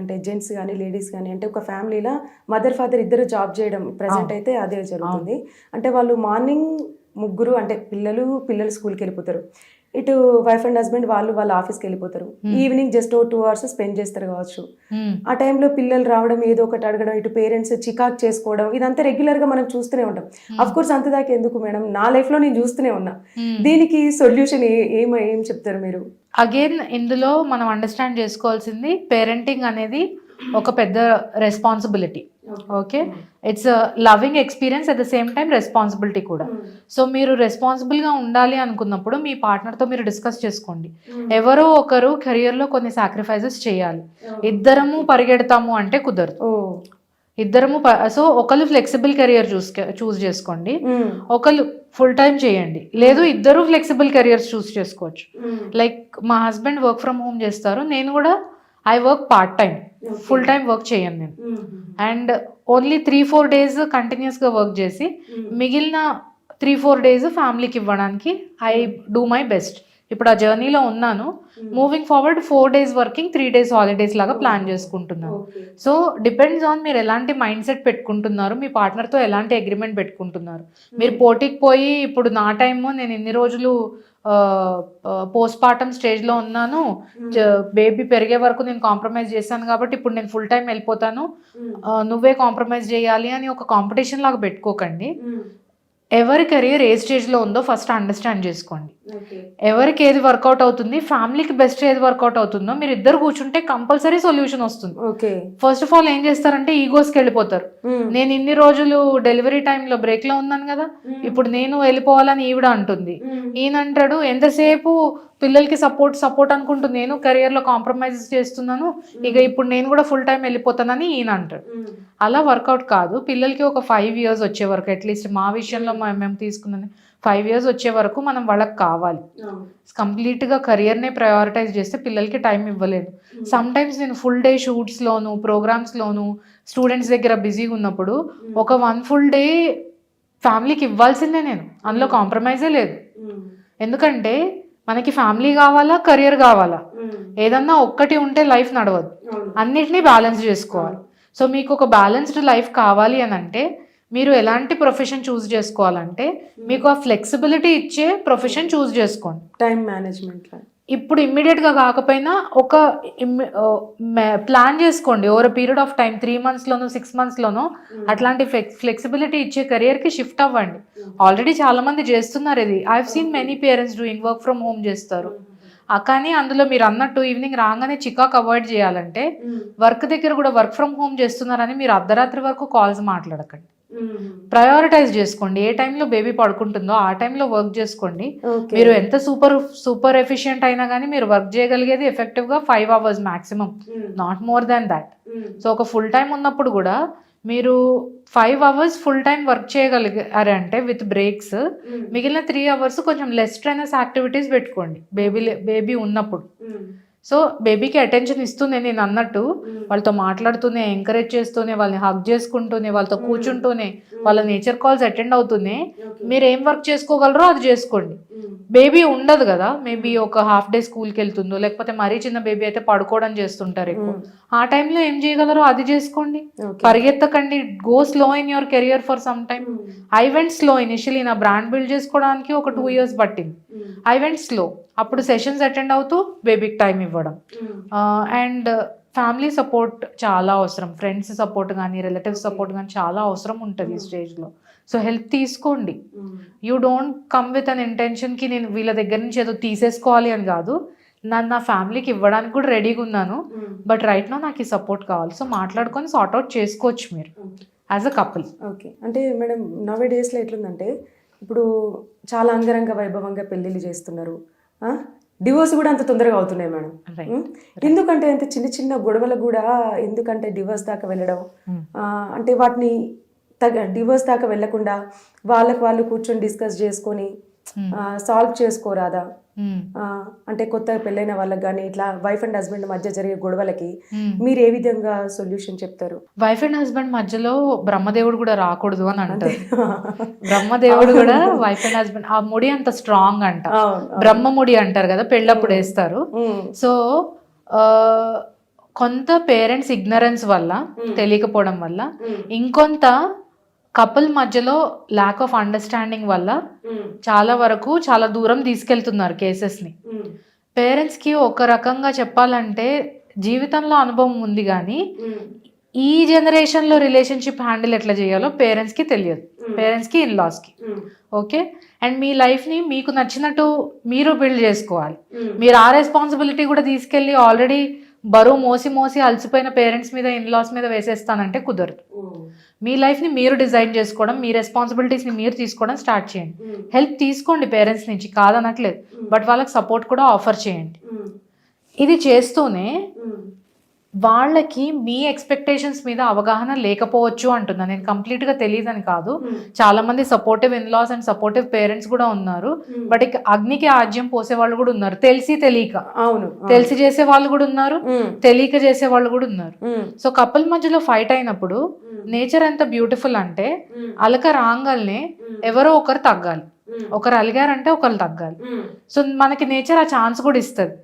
అంటే జెంట్స్ కానీ లేడీస్ కానీ అంటే ఒక ఫ్యామిలీలో మదర్ ఫాదర్ ఇద్దరు జాబ్ చేయడం ప్రజెంట్ అయితే అదే జరుగుతుంది. అంటే వాళ్ళు మార్నింగ్ ముగ్గురు అంటే పిల్లలు పిల్లలు స్కూల్కి వెళ్ళిపోతారు. ఇటు వైఫ్ అండ్ హస్బెండ్ వాళ్ళు వాళ్ళ ఆఫీస్కి వెళ్ళిపోతారు. ఈవినింగ్ జస్ట్ ఓ టూ అవర్స్ స్పెండ్ చేస్తారు కావచ్చు. ఆ టైంలో పిల్లలు రావడం ఏదో ఒకటి అడగడం ఇటు పేరెంట్స్ చికాక్ చేసుకోవడం ఇదంతా రెగ్యులర్గా మనం చూస్తూనే ఉంటాం. అఫ్ కోర్స్ అంత దాకా ఎందుకు మేడం? నా లైఫ్లో నేను చూస్తూనే ఉన్నా. దీనికి సొల్యూషన్ ఏం ఏం చెప్తారు మీరు? అగైన్ ఇందులో మనం అండర్స్టాండ్ చేసుకోవాల్సింది పేరెంటింగ్ అనేది ఒక పెద్ద responsibility okay it's loving experience at the same time responsibility కూడా. సో మీరు రెస్పాన్సిబుల్గా ఉండాలి అనుకున్నప్పుడు మీ పార్ట్నర్తో మీరు డిస్కస్ చేసుకోండి. ఎవరో ఒకరు కెరియర్లో కొన్ని సాక్రిఫైసెస్ చేయాలి. ఇద్దరము పరిగెడతాము అంటే కుదరదు. ఓ ఇద్దరము సో ఒకళ్ళు ఫ్లెక్సిబుల్ కెరియర్ చూస్ చూస్ చేసుకోండి. ఒకళ్ళు ఫుల్ టైం చేయండి. లేదు ఇద్దరు ఫ్లెక్సిబుల్ కెరియర్స్ చూస్ చేసుకోవచ్చు. లైక్ మా హస్బెండ్ వర్క్ ఫ్రమ్ హోమ్ చేస్తారు నేను కూడా I work part time full time work చేయను నేను. And only three four days కంటిన్యూస్గా వర్క్ చేసి మ్మ్. మిగిలిన త్రీ ఫోర్ డేస్ ఫ్యామిలీకి ఇవ్వడానికి ఐ డూ మై బెస్ట్ ఇప్పుడు ఆ జర్నీలో ఉన్నాను. Moving forward four days working three days holidays లాగా ప్లాన్ చేసుకుంటున్నాను. సో డిపెండ్స్ ఆన్ మీరు ఎలాంటి మైండ్ సెట్ పెట్టుకుంటున్నారు మీ పార్ట్నర్తో ఎలాంటి అగ్రిమెంట్ పెట్టుకుంటున్నారు. మీరు పోటీకి పోయి ఇప్పుడు నా టైము నేను ఇన్ని రోజులు పోస్ట్ పార్టం స్టేజ్లో ఉన్నాను. బేబీ పెరిగే వరకు నేను కాంప్రమైజ్ చేశాను కాబట్టి ఇప్పుడు నేను ఫుల్ టైం వెళ్ళిపోతాను. ఆ, నువ్వే కాంప్రమైజ్ చేయాలి అని ఒక కాంపిటీషన్ లాగా పెట్టుకోకండి. ఎవరి కెరియర్ ఏ స్టేజ్లో ఉందో ఫస్ట్ అండర్స్టాండ్ చేసుకోండి. ఎవరికి ఏది వర్కౌట్ అవుతుంది ఫ్యామిలీకి బెస్ట్ ఏది వర్కౌట్ అవుతుందో మీరు ఇద్దరు కూర్చుంటే కంపల్సరీ సొల్యూషన్ వస్తుంది. ఫస్ట్ ఆఫ్ ఆల్ ఏం చేస్తారంటే ఈగోస్కి వెళ్ళిపోతారు. మ్మ్. నేను ఇన్ని రోజులు డెలివరీ టైంలో బ్రేక్లో ఉన్నాను కదా ఇప్పుడు నేను వెళ్ళిపోవాలని ఈవిడ అంటుంది. మ్మ్. ఈయన అంటాడు ఎంతసేపు పిల్లలకి సపోర్ట్ సపోర్ట్ అనుకుంటూ నేను కెరియర్లో కాంప్రమైజ్ చేస్తున్నాను. ఇక ఇప్పుడు నేను కూడా ఫుల్ టైం వెళ్ళిపోతానని ఈయన అంటాడు. అలా వర్కౌట్ కాదు. పిల్లలకి ఒక ఫైవ్ ఇయర్స్ వచ్చే వరకు అట్లీస్ట్ మా విషయంలో మా- మేము తీసుకున్నది. ఫైవ్ ఇయర్స్ వచ్చే వరకు మనం వాళ్ళకి కావాలి. కంప్లీట్గా కెరియర్నే ప్రయారిటైజ్ చేస్తే పిల్లలకి టైం ఇవ్వలేదు. సమ్ టైమ్స్ నేను ఫుల్ డే షూట్స్లోను ప్రోగ్రామ్స్లోను స్టూడెంట్స్ దగ్గర బిజీగా ఉన్నప్పుడు ఒక వన్ ఫుల్ డే ఫ్యామిలీకి ఇవ్వాల్సిందే నేను. అందులో కాంప్రమైజే లేదు. ఎందుకంటే మనకి ఫ్యామిలీ కావాలా కెరియర్ కావాలా. ఏదన్నా ఒక్కటి ఉంటే లైఫ్ నడవదు. అన్నిటినీ బ్యాలెన్స్ చేసుకోవాలి. సో మీకు ఒక బ్యాలెన్స్డ్ లైఫ్ కావాలి అని అంటే మీరు ఎలాంటి ప్రొఫెషన్ చూస్ చేసుకోవాలంటే మీకు ఆ ఫ్లెక్సిబిలిటీ ఇచ్చే ప్రొఫెషన్ చూస్ చేసుకోండి. టైం మేనేజ్మెంట్ ఇప్పుడు ఇమ్మీడియట్గా కాకపోయినా ఒక ప్లాన్ చేసుకోండి. Over period of time three మంత్స్లోనో six మంత్స్లోనో అట్లాంటి ఫ్లెక్సిబిలిటీ ఇచ్చే కెరియర్కి షిఫ్ట్ అవ్వండి. ఆల్రెడీ చాలా మంది చేస్తున్నారు ఇది. I seen many parents doing work from home చేస్తారు. కానీ అందులో మీరు అన్నట్టు ఈవినింగ్ రాగానే చికాక్ అవాయిడ్ చేయాలంటే వర్క్ దగ్గర కూడా వర్క్ ఫ్రమ్ హోమ్ చేస్తున్నారని మీరు అర్ధరాత్రి వరకు కాల్స్ మాట్లాడకండి. ప్రయారిటైజ్ చేసుకోండి. ఏ టైంలో బేబీ పడుకుంటుందో ఆ టైంలో వర్క్ చేసుకోండి. మీరు ఎంత సూపర్ సూపర్ ఎఫిషియెంట్ అయినా కానీ మీరు వర్క్ చేయగలిగేది ఎఫెక్టివ్గా five hours maximum not more than that so ఒక ఫుల్ టైం ఉన్నప్పుడు కూడా మీరు five hours full time work చేయగలిగారు అంటే విత్ బ్రేక్స్ మిగిలిన త్రీ అవర్స్ కొంచెం లెస్ స్ట్రెనస్ యాక్టివిటీస్ పెట్టుకోండి. బేబీ బేబీ ఉన్నప్పుడు. సో బేబీకి అటెన్షన్ ఇస్తూనే నేను అన్నట్టు వాళ్ళతో మాట్లాడుతూనే ఎంకరేజ్ చేస్తూనే వాళ్ళని హగ్ చేసుకుంటూనే వాళ్ళతో కూర్చుంటూనే వాళ్ళ నేచర్ కాల్స్ అటెండ్ అవుతూనే మీరు ఏం వర్క్ చేసుకోగలరో అది చేసుకోండి. బేబీ ఉండదు కదా. మేబీ ఒక హాఫ్ డే స్కూల్కి వెళ్తుందో లేకపోతే మరీ చిన్న బేబీ అయితే పడుకోవడం చేస్తుంటారు ఎక్కువ. ఆ టైంలో ఏం చేయగలరో అది చేసుకోండి. పరిగెత్తకండి. Go slow in your career for some time. I went slow initially. నా బ్రాండ్ బిల్డ్ చేసుకోవడానికి ఒక టూ ఇయర్స్ పట్టింది. I went slow. అప్పుడు సెషన్స్ అటెండ్ అవుతూ బేబీకి టైం ఇవ్వడం. అండ్ ఫ్యామిలీ సపోర్ట్ చాలా అవసరం. ఫ్రెండ్స్ సపోర్ట్ కానీ రిలేటివ్స్ సపోర్ట్ కానీ చాలా అవసరం ఉంటుంది ఈ స్టేజ్లో. సో హెల్ప్ తీసుకోండి. You don't come with an ఇంటెన్షన్కి నేను వీళ్ళ దగ్గర నుంచి ఏదో తీసేసుకోవాలి అని కాదు. నన్ను నా ఫ్యామిలీకి ఇవ్వడానికి కూడా రెడీగా ఉన్నాను. బట్ రైట్ నో నాకు ఈ సపోర్ట్ కావాలి. సో మాట్లాడుకొని సార్ట్ అవుట్ చేసుకోవచ్చు మీరు. As a couple. ఓకే. అంటే మేడం నవే డేస్లో ఎట్లుందంటే ఇప్పుడు చాలా అంగరంగ వైభవంగా పెళ్ళిళ్ళు చేస్తున్నారు. డివోర్స్ కూడా అంత తొందరగా అవుతున్నాయి మేడం? ఎందుకంటే అంత చిన్న చిన్న గొడవలకు కూడా ఎందుకంటే డివోర్స్ దాకా వెళ్ళడం. అంటే వాటిని తగ డివోర్స్ దాకా వెళ్ళకుండా వాళ్ళకు వాళ్ళు కూర్చొని డిస్కస్ చేసుకొని సాల్వ్ చేసుకోరాదా? ఆ, అంటే కొత్తగా పెళ్ళైన వాళ్ళకి కానీ ఇట్లా వైఫ్ అండ్ హస్బెండ్ మధ్య జరిగే గొడవలకి మీరు ఏ విధంగా సొల్యూషన్ చెప్తారు? వైఫ్ అండ్ హస్బెండ్ మధ్యలో బ్రహ్మదేవుడు కూడా రాకూడదు అని అంటారు. బ్రహ్మదేవుడు కూడా వైఫ్ అండ్ హస్బెండ్ ఆ ముడి అంత స్ట్రాంగ్ అంట. బ్రహ్మ ముడి అంటారు కదా పెళ్ళప్పుడు వేస్తారు. సో కొంత పేరెంట్స్ ఇగ్నరెన్స్ వల్ల తెలియకపోవడం వల్ల ఇంకొంత కపుల్ మధ్యలో ల్యాక్ ఆఫ్ అండర్స్టాండింగ్ వల్ల చాలా వరకు చాలా దూరం తీసుకెళ్తున్నారు కేసెస్ని పేరెంట్స్కి ఒక రకంగా చెప్పాలంటే జీవితంలో అనుభవం ఉంది కానీ ఈ జనరేషన్లో రిలేషన్షిప్ హ్యాండిల్ ఎట్లా చేయాలో పేరెంట్స్కి తెలియదు. పేరెంట్స్కి ఇన్లాస్కి ఓకే అండ్ మీ లైఫ్ని మీకు నచ్చినట్టు మీరు బిల్డ్ చేసుకోవాలి. మీరు ఆ రెస్పాన్సిబిలిటీ కూడా తీసుకెళ్ళి ఆల్రెడీ బరువు మోసి మోసి అలసిపోయిన పేరెంట్స్ మీద ఇన్లాస్ మీద వేసేస్తానంటే కుదరదు. మీ లైఫ్ని మీరు డిజైన్ చేసుకోవడం మీ రెస్పాన్సిబిలిటీస్ని మీరు తీసుకోవడం స్టార్ట్ చేయండి. హెల్ప్ తీసుకోండి పేరెంట్స్ నుంచి కాదనట్లేదు. బట్ వాళ్ళకి సపోర్ట్ కూడా ఆఫర్ చేయండి. ఇది చేస్తూనే వాళ్ళకి మీ ఎక్స్పెక్టేషన్స్ మీద అవగాహన లేకపోవచ్చు అంటున్నా. నేను కంప్లీట్గా తెలియదని కాదు. చాలా మంది supportive in laws and supportive parents కూడా ఉన్నారు. బట్ ఇక అగ్నికి ఆజ్యం పోసే వాళ్ళు కూడా ఉన్నారు. తెలిసి తెలియక. అవును. తెలిసి చేసే వాళ్ళు కూడా ఉన్నారు. ఉమ్, తెలియక చేసే వాళ్ళు కూడా ఉన్నారు. సో కపుల్ మధ్యలో ఫైట్ అయినప్పుడు నేచర్ ఎంత బ్యూటిఫుల్ అంటే అలక రాంగల్నే ఎవరో ఒకరు తగ్గాలి. ఒకరు అలిగారంటే ఒకరు తగ్గాలి. సో మనకి నేచర్ ఆ ఛాన్స్ కూడా ఇస్తుంది.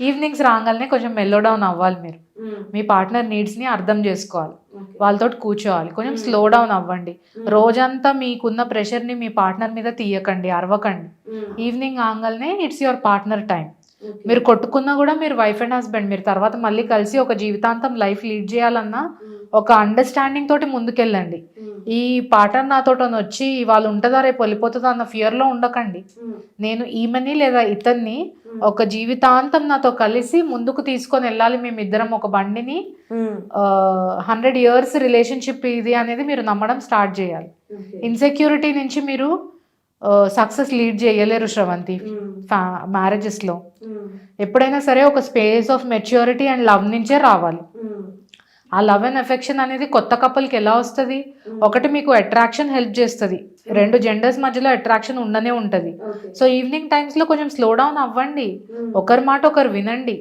ఈవినింగ్స్ రాగానే కొంచెం మెల్లో డౌన్ అవ్వాలి మీరు. మీ పార్ట్నర్ నీడ్స్ని అర్థం చేసుకోవాలి. వాళ్ళతో కూర్చోవాలి. కొంచెం స్లో డౌన్ అవ్వండి. రోజంతా మీకున్న ప్రెషర్ని మీ పార్ట్నర్ మీద తీయకండి అరవకండి. ఈవినింగ్ ఆంగల్నే ఇట్స్ యువర్ పార్ట్నర్ టైం మీరు కొట్టుకున్నా కూడా మీరు వైఫ్ అండ్ హస్బెండ్ మీరు తర్వాత మళ్ళీ కలిసి ఒక జీవితాంతం లైఫ్ లీడ్ చేయాలన్నా ఒక అండర్స్టాండింగ్ తోటి ముందుకెళ్ళండి. ఈ పార్ట్నర్ నాతో వచ్చి వాళ్ళు ఉంటుందా రేపు వెళ్ళిపోతుందా అన్న ఫియర్లో ఉండకండి. నేను ఈమెని లేదా ఇతన్ని ఒక జీవితాంతం నాతో కలిసి ముందుకు తీసుకొని వెళ్ళాలి మేమిద్దరం ఒక బండిని. హండ్రెడ్ ఇయర్స్ రిలేషన్షిప్ ఇది అనేది మీరు నమ్మడం స్టార్ట్ చేయాలి. ఇన్సెక్యూరిటీ నుంచి మీరు సక్సెస్ లీడ్ చేయలేరు శ్రవంతి మ్యారేజెస్లో ఎప్పుడైనా సరే ఒక space of maturity and love నుంచే రావాలి. ఆ లవ్ అండ్ ఎఫెక్షన్ అనేది కొత్త కపుల్కి ఎలా వస్తుంది? ఒకటి మీకు అట్రాక్షన్ హెల్ప్ చేస్తుంది. రెండు జెండర్స్ మధ్యలో అట్రాక్షన్ ఉండనే ఉంటుంది. సో ఈవినింగ్ టైమ్స్లో కొంచెం స్లో డౌన్ అవ్వండి. ఒకరి మాట ఒకరు వినండి.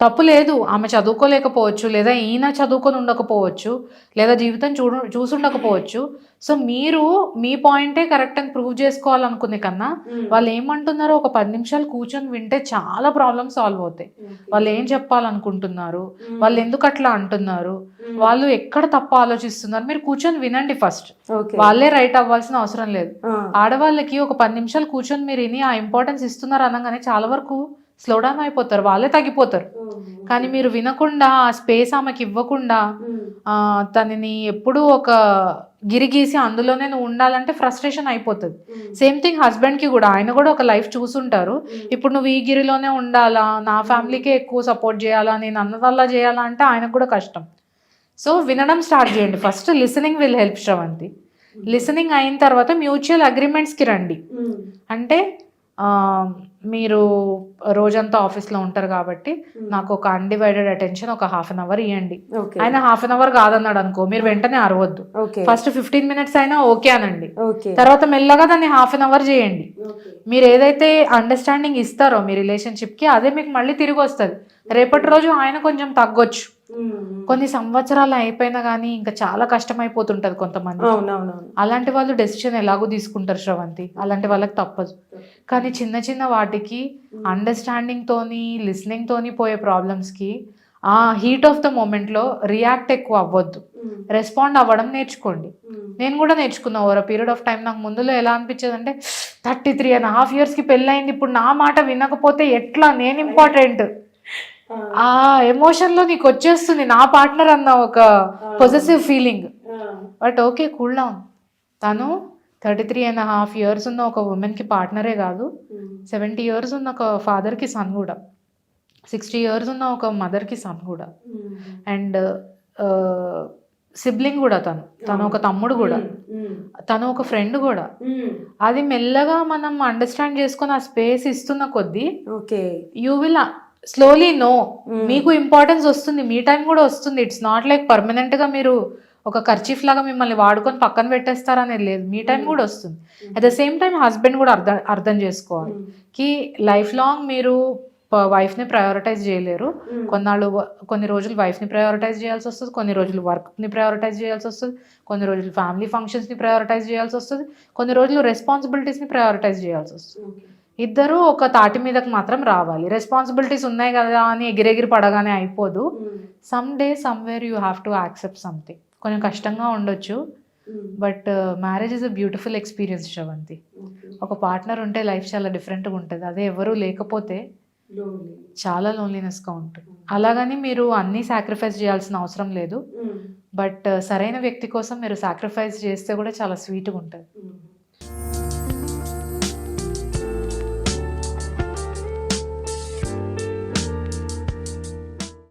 తప్పు లేదు. ఆమె చదువుకోలేకపోవచ్చు లేదా ఈయన చదువుకొని ఉండకపోవచ్చు లేదా జీవితం చూడు చూసుండకపోవచ్చు సో మీరు మీ పాయింటే కరెక్ట్ అని ప్రూవ్ చేసుకోవాలనుకునే కన్నా వాళ్ళు ఏమంటున్నారో ఒక పది నిమిషాలు కూర్చొని వింటే చాలా ప్రాబ్లమ్స్ సాల్వ్ అవుతాయి. వాళ్ళు ఏం చెప్పాలనుకుంటున్నారు? వాళ్ళు ఎందుకు అట్లా అంటున్నారు? వాళ్ళు ఎక్కడ తప్పు ఆలోచిస్తున్నారు? మీరు కూర్చొని వినండి ఫస్ట్. వాళ్ళే రైట్ అవ్వాల్సిన అవసరం లేదు. ఆడవాళ్ళకి ఒక పది నిమిషాలు కూర్చొని మీరు విని ఆ ఇంపార్టెన్స్ ఇస్తున్నారు అనగానే చాలా వరకు స్లో డౌన్ అయిపోతారు వాళ్ళే తగ్గిపోతారు. కానీ మీరు వినకుండా ఆ స్పేస్ ఆమెకి ఇవ్వకుండా తనని ఎప్పుడూ ఒక గిరి గీసి అందులోనే నువ్వు ఉండాలంటే ఫ్రస్ట్రేషన్ అయిపోతుంది. సేమ్ థింగ్ హస్బెండ్కి కూడా ఆయన కూడా ఒక లైఫ్ చూసుంటారు. ఇప్పుడు నువ్వు ఈ గిరిలోనే ఉండాలా నా ఫ్యామిలీకే ఎక్కువ సపోర్ట్ చేయాలా నేను అన్న వల్ల చేయాలా అంటే ఆయనకు కూడా కష్టం. సో వినడం స్టార్ట్ చేయండి. First listening will help Shravanthi listening అయిన తర్వాత మ్యూచువల్ అగ్రిమెంట్స్కి రండి. అంటే మీరు రోజంతా ఆఫీస్లో ఉంటారు కాబట్టి నాకు ఒక అన్డివైడెడ్ అటెన్షన్ ఒక హాఫ్ అన్ అవర్ ఇవ్వండి ఆయన హాఫ్ అన్ అవర్ కాదన్నాడు అనుకో మీరు వెంటనే అరవద్దు. ఫస్ట్ ఫిఫ్టీన్ మినిట్స్ అయినా ఓకే అనండి. తర్వాత మెల్లగా దాన్ని హాఫ్ అన్ అవర్ చేయండి. మీరు ఏదైతే అండర్స్టాండింగ్ ఇస్తారో మీ రిలేషన్షిప్కి అదే మీకు మళ్ళీ తిరిగి వస్తుంది. రేపటి రోజు ఆయన కొంచెం తగ్గొచ్చు. కొన్ని సంవత్సరాలు అయిపోయినా కానీ ఇంకా చాలా కష్టమైపోతుంటది కొంతమంది. అలాంటి వాళ్ళు డెసిషన్ ఎలాగో తీసుకుంటారు శ్రవంతి. అలాంటి వాళ్ళకి తప్పదు. కానీ చిన్న చిన్న వాటికి అండర్స్టాండింగ్ తోని లిస్నింగ్ తోని పోయే ప్రాబ్లమ్స్కి ఆ హీట్ ఆఫ్ ద మూమెంట్లో రియాక్ట్ ఎక్కువ అవ్వద్దు. రెస్పాండ్ అవ్వడం నేర్చుకోండి. నేను కూడా నేర్చుకున్నా ఓవర్ పీరియడ్ ఆఫ్ టైం నాకు ముందులో ఎలా అనిపించేది అంటే థర్టీ త్రీ అండ్ హాఫ్ ఇయర్స్కి పెళ్ళయింది. ఇప్పుడు నా మాట వినకపోతే ఎట్లా? నేను ఇంపార్టెంట్ ఆ. ఎమోషన్లో నీకు వచ్చేస్తుంది. నా పార్ట్నర్ అన్న ఒక possessive feeling but okay cool down తను thirty three and half years ఉన్న ఒక ఉమెన్కి పార్ట్నరే కాదు. సెవెంటీ ఇయర్స్ ఉన్న ఒక ఫాదర్కి సన్ కూడా. సిక్స్టీ ఇయర్స్ ఉన్న ఒక మదర్కి సన్ కూడా. అండ్ సిబ్లింగ్ కూడా తను. తను ఒక తమ్ముడు కూడా. తను ఒక ఫ్రెండ్ కూడా. అది మెల్లగా మనం అండర్స్టాండ్ చేసుకొని ఆ స్పేస్ ఇస్తున్న కొద్దీ okay you will slowly know మీకు ఇంపార్టెన్స్ వస్తుంది. మీ టైం కూడా వస్తుంది. ఇట్స్ నాట్ లైక్ పర్మనెంట్గా మీరు ఒక ఖర్చీఫ్ లాగా మిమ్మల్ని వాడుకొని పక్కన పెట్టేస్తారనేది లేదు. మీ టైం కూడా వస్తుంది. At the same time husband కూడా అర్థం అర్థం చేసుకోవాలి. కి లైఫ్ లాంగ్ మీరు వైఫ్ని ప్రయారిటైజ్ చేయలేరు. కొన్నాళ్ళు వ- కొన్ని రోజులు వైఫ్ని ప్రయారిటైజ్ చేయాల్సి వస్తుంది. కొన్ని రోజులు వర్క్ని ప్రయారిటైజ్ చేయాల్సి వస్తుంది. కొన్ని రోజులు ఫ్యామిలీ ఫంక్షన్స్ని ప్రయారిటైజ్ చేయాల్సి వస్తుంది. కొన్ని రోజులు రెస్పాన్సిబిలిటీస్ని ప్రయారిటైజ్ చేయాల్సి వస్తుంది. ఇద్దరు ఒక తాటి మీదకి మాత్రం రావాలి. రెస్పాన్సిబిలిటీస్ ఉన్నాయి కదా అని ఎగిరెగిరి పడగానే అయిపోదు. Some day somewhere you have to accept something కొంచెం కష్టంగా ఉండొచ్చు. But marriage is a beautiful experience Shravanthi ఒక పార్ట్నర్ ఉంటే లైఫ్ చాలా డిఫరెంట్గా ఉంటుంది. అదే ఎవరు లేకపోతే చాలా లోన్లీనెస్గా ఉంటుంది. అలాగని మీరు అన్నీ సాక్రిఫైస్ చేయాల్సిన అవసరం లేదు. బట్ సరైన వ్యక్తి కోసం మీరు సాక్రిఫైస్ చేస్తే కూడా చాలా స్వీట్గా ఉంటుంది.